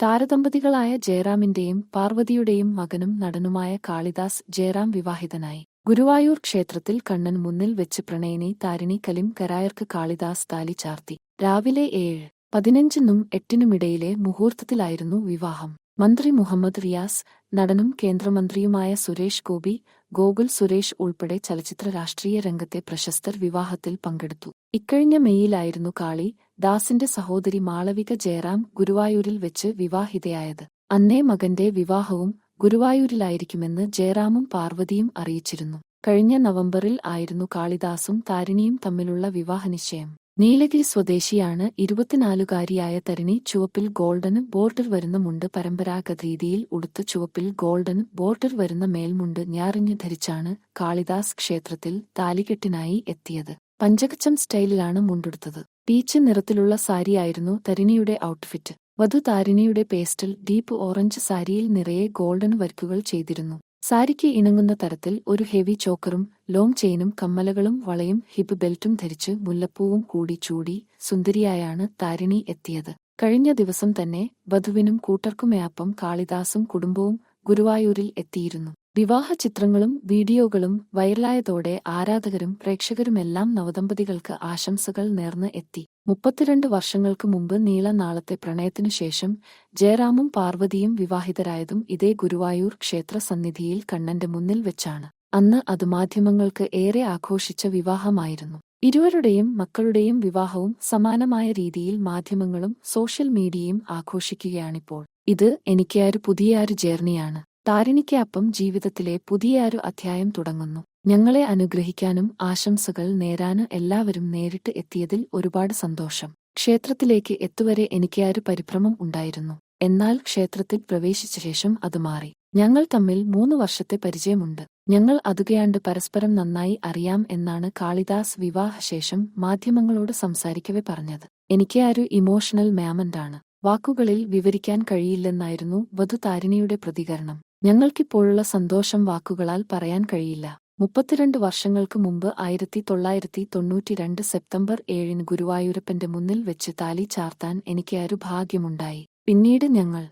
താരദമ്പതികളായ ജയറാമിന്റെയും പാർവതിയുടെയും മകനും നടനുമായ കാളിദാസ് ജയറാം വിവാഹിതനായി. ഗുരുവായൂർ ക്ഷേത്രത്തിൽ കണ്ണൻ മുന്നിൽ വെച്ച് പ്രണയിനി താരിണി കലിം കരായർക്ക് കാളിദാസ് താലി ചാർത്തി. രാവിലെ ഏഴ് പതിനഞ്ചിനും എട്ടിനുമിടയിലെ മുഹൂർത്തത്തിലായിരുന്നു വിവാഹം. മന്ത്രി മുഹമ്മദ് റിയാസ് നടനും കേന്ദ്രമന്ത്രിയുമായ സുരേഷ് ഗോപി ഗോകുൽ സുരേഷ് ഉൾപ്പെടെ ചലച്ചിത്ര രാഷ്ട്രീയ രംഗത്തെ പ്രശസ്തർ വിവാഹത്തിൽ പങ്കെടുത്തു. ഇക്കഴിഞ്ഞ മെയ്യിലായിരുന്നു കാളി ദാസിന്റെ സഹോദരി മാളവിക ജയറാം ഗുരുവായൂരിൽ വെച്ച് വിവാഹിതയായത്. അന്നേ മകന്റെ വിവാഹവും ഗുരുവായൂരിലായിരിക്കുമെന്ന് ജയറാമും പാർവതിയും അറിയിച്ചിരുന്നു. കഴിഞ്ഞ നവംബറിൽ ആയിരുന്നു കാളിദാസും താരിണിയും തമ്മിലുള്ള വിവാഹനിശ്ചയം. നീലഗിരി സ്വദേശിയാണ് ഇരുപത്തിനാലുകാരിയായ തരിണി ചുവപ്പിൽ ഗോൾഡൻ ബോർഡർ വരുന്ന മുണ്ട് പരമ്പരാഗത രീതിയിൽ ഉടുത്ത് ചുവപ്പിൽ ഗോൾഡൻ ബോർഡർ വരുന്ന മേൽമുണ്ട് ഞാറിഞ്ഞ് ധരിച്ചാണ് കാളിദാസ് ക്ഷേത്രത്തിൽ താലികെട്ടിനായി എത്തിയത്. പഞ്ചകച്ചം സ്റ്റൈലിലാണ് മുണ്ടെടുത്തത്. പീച്ച് നിറത്തിലുള്ള സാരിയായിരുന്നു തരിണിയുടെ ഔട്ട്ഫിറ്റ് വധു താരിണിയുടെ പേസ്റ്റൽ ഡീപ്പ് ഓറഞ്ച് സാരിയിൽ നിറയെ ഗോൾഡൻ വർക്കുകൾ ചെയ്തിരുന്നു. സാരിക്ക് ഇണങ്ങുന്ന തരത്തിൽ ഒരു ഹെവി ചോക്കറും ലോങ് ചെയിനും കമ്മലകളും വളയും ഹിപ്പ് ബെൽറ്റും ധരിച്ച് മുല്ലപ്പൂവും കൂടി ചൂടി സുന്ദരിയായാണ് താരിണി എത്തിയത്. കഴിഞ്ഞ ദിവസം തന്നെ വധുവിനും കൂട്ടർക്കുമേയപ്പം കാളിദാസും കുടുംബവും ഗുരുവായൂരിൽ എത്തിയിരുന്നു. വിവാഹ ചിത്രങ്ങളും വീഡിയോകളും വൈറലായതോടെ ആരാധകരും പ്രേക്ഷകരുമെല്ലാം നവദമ്പതികൾക്ക് ആശംസകൾ നേർന്ന് എത്തി. മുപ്പത്തിരണ്ട് വർഷങ്ങൾക്ക് മുമ്പ് നീളനാളത്തെ പ്രണയത്തിനു ശേഷം ജയറാമും പാർവതിയും വിവാഹിതരായതും ഇതേ ഗുരുവായൂർ ക്ഷേത്ര സന്നിധിയിൽ കണ്ണന്റെ മുന്നിൽ വെച്ചാണ്. അന്ന് അത് മാധ്യമങ്ങൾക്ക് ഏറെ ആഘോഷിച്ച വിവാഹമായിരുന്നു. ഇരുവരുടെയും മക്കളുടെയും വിവാഹവും സമാനമായ രീതിയിൽ മാധ്യമങ്ങളും സോഷ്യൽ മീഡിയയും ആഘോഷിക്കുകയാണിപ്പോൾ. ഇത് എനിക്കൊരു പുതിയൊരു ജേർണിയാണ്. താരിണിക്കാപ്പം ജീവിതത്തിലെ പുതിയൊരു അധ്യായം തുടങ്ങുന്നു. ഞങ്ങളെ അനുഗ്രഹിക്കാനും ആശംസകൾ നേരാനും എല്ലാവരും നേരിട്ട് എത്തിയതിൽ ഒരുപാട് സന്തോഷം. ക്ഷേത്രത്തിലേക്ക് എത്തുവരെ എനിക്ക് ആ ഒരു പരിഭ്രമം ഉണ്ടായിരുന്നു. എന്നാൽ ക്ഷേത്രത്തിൽ പ്രവേശിച്ച ശേഷം അത് മാറി. ഞങ്ങൾ തമ്മിൽ മൂന്ന് വർഷത്തെ പരിചയമുണ്ട്. ഞങ്ങൾ അതുകയാണ്ട് പരസ്പരം നന്നായി അറിയാം എന്നാണ് കാളിദാസ് വിവാഹശേഷം മാധ്യമങ്ങളോട് സംസാരിക്കവെ പറഞ്ഞത്. എനിക്ക് ഒരു ഇമോഷണൽ മാമന്റാണ് വാക്കുകളിൽ വിവരിക്കാൻ കഴിയില്ലെന്നായിരുന്നു വധുതാരിണിയുടെ പ്രതികരണം. ഞങ്ങൾക്കിപ്പോഴുള്ള സന്തോഷം വാക്കുകളാൽ പറയാൻ കഴിയില്ല. മുപ്പത്തിരണ്ട് വർഷങ്ങൾക്ക് മുമ്പ് ആയിരത്തി തൊള്ളായിരത്തി തൊണ്ണൂറ്റിരണ്ട് സെപ്റ്റംബർ ഏഴിന് ഗുരുവായൂരപ്പന്റെ മുന്നിൽ വെച്ച് താലി ചാർത്താൻ എനിക്ക് ഒരു ഭാഗ്യമുണ്ടായി. പിന്നീട് ഞങ്ങൾ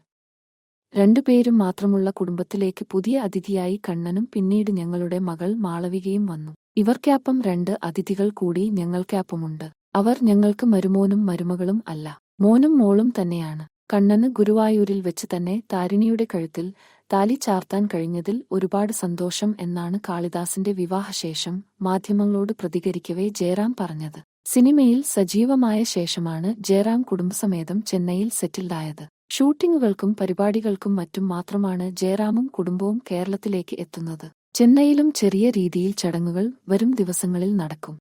രണ്ടുപേരും മാത്രമുള്ള കുടുംബത്തിലേക്ക് പുതിയ അതിഥിയായി കണ്ണനും പിന്നീട് ഞങ്ങളുടെ മകൾ മാളവികയും വന്നു. ഇവർക്കാപ്പം രണ്ട് അതിഥികൾ കൂടി ഞങ്ങൾക്കാപ്പമുണ്ട്. അവർ ഞങ്ങൾക്ക് മരുമോനും മരുമകളും അല്ല. മോനും മോളും തന്നെയാണ്. കണ്ണന് ഗുരുവായൂരിൽ വെച്ച് തന്നെ താരിണിയുടെ കഴുത്തിൽ താലി ചാർത്താൻ കഴിഞ്ഞതിൽ ഒരുപാട് സന്തോഷം എന്നാണ് കാളിദാസിന്റെ വിവാഹശേഷം മാധ്യമങ്ങളോട് പ്രതികരിക്കവേ ജയറാം പറഞ്ഞത്. സിനിമയിൽ സജീവമായ ശേഷമാണ് ജയറാം കുടുംബസമേതം ചെന്നൈയിൽ സെറ്റിൽഡായത്. ഷൂട്ടിങ്ങുകൾക്കും പരിപാടികൾക്കും മറ്റും മാത്രമാണ് ജയറാമും കുടുംബവും കേരളത്തിലേക്ക് എത്തുന്നത്. ചെന്നൈയിലും ചെറിയ രീതിയിൽ ചടങ്ങുകൾ വരും ദിവസങ്ങളിൽ നടക്കും.